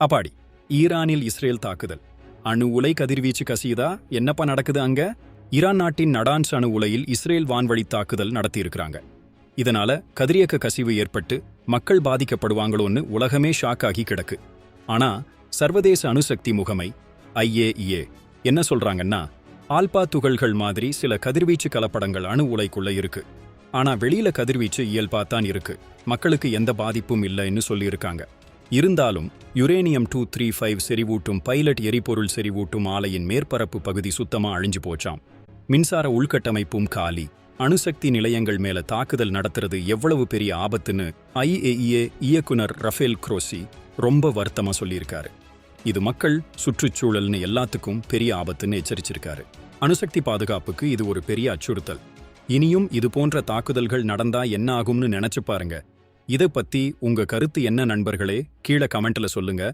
அப்பாடி ஈரானில் இஸ்ரேல் தாக்குதல். அணு உலை கதிர்வீச்சு கசியுதா? என்னப்பா நடக்குது அங்க? ஈரான் நாட்டின் நடான்ஸ் அணு உலையில் இஸ்ரேல் வான்வழி தாக்குதல் நடத்தியிருக்கிறாங்க. இதனால கதிரியக்க கசிவு ஏற்பட்டு மக்கள் பாதிக்கப்படுவாங்களோன்னு உலகமே ஷாக் ஆகி கிடக்கு. ஆனா சர்வதேச அணுசக்தி முகமை ஐஏஇஏ என்ன சொல்றாங்கன்னா ஆல்பா துகள்கள் மாதிரி சில கதிர்வீச்சு கலப்படங்கள் அணு உலைக்குள்ள இருக்கு. ஆனா வெளியில கதிர்வீச்சு இயல்பாத்தான் இருக்கு. மக்களுக்கு எந்த பாதிப்பும் இல்லைன்னு சொல்லியிருக்காங்க. இருந்தாலும் யுரேனியம் டூ த்ரீ ஃபைவ் செறிவூட்டும் பைலட் எரிபொருள் செறிவூட்டும் ஆலையின் மேற்பரப்பு பகுதி சுத்தமா அழிஞ்சு போச்சாம். மின்சார உள்கட்டமைப்பும் காலி. அணுசக்தி நிலையங்கள் மேல தாக்குதல் நடத்துறது எவ்வளவு பெரிய ஆபத்துன்னு ஐஏஇஏ இயக்குனர் ரஃபேல் குரோசி ரொம்ப வருத்தமா சொல்லியிருக்காரு. இது மக்கள் சுற்றுச்சூழல்னு எல்லாத்துக்கும் பெரிய ஆபத்துன்னு எச்சரிச்சிருக்காரு. அணுசக்தி பாதுகாப்புக்கு இது ஒரு பெரிய அச்சுறுத்தல். இனியும் இது போன்ற தாக்குதல்கள் நடந்தா என்ன ஆகும்னு நினைச்சு பாருங்க. இதை பத்தி உங்க கருத்து என்ன நண்பர்களே? கீழே கமெண்ட்ல சொல்லுங்க.